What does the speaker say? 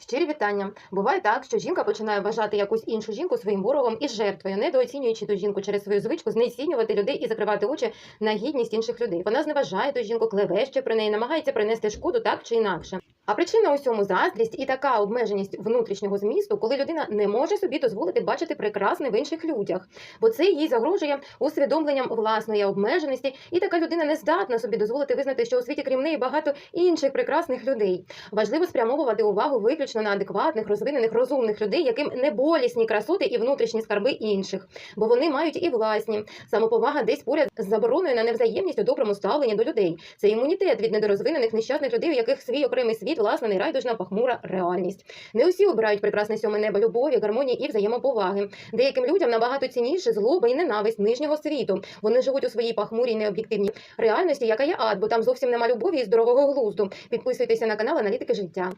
Щирі вітання. Буває так, що жінка починає вважати якусь іншу жінку своїм ворогом і жертвою, недооцінюючи ту жінку через свою звичку знецінювати людей і закривати очі на гідність інших людей. Вона зневажає ту жінку, клевеще про неї, намагається принести шкоду так чи інакше. А причина усьому заздрість і така обмеженість внутрішнього змісту, коли людина не може собі дозволити бачити прекрасне в інших людях, бо це їй загрожує усвідомленням власної обмеженості, і така людина не здатна собі дозволити визнати, що у світі крім неї багато інших прекрасних людей. Важливо спрямовувати увагу виключно на адекватних, розвинених, розумних людей, яким не болісні красоти і внутрішні скарби інших, бо вони мають і власні. Самоповага десь поряд з забороною на невзаємність у доброму ставленні до людей. Це імунітет від недорозвинених нещасних людей, у яких свій окремий світ, власна нерайдужна пахмура реальність. Не усі обирають прекрасне сьоме небо любові, гармонії і взаємоповаги. Деяким людям набагато цінніше злоба і ненависть нижнього світу. Вони живуть у своїй пахмурій необ'єктивній реальності, яка є ад, бо там зовсім нема любові і здорового глузду. Підписуйтеся на канал Аналітики життя.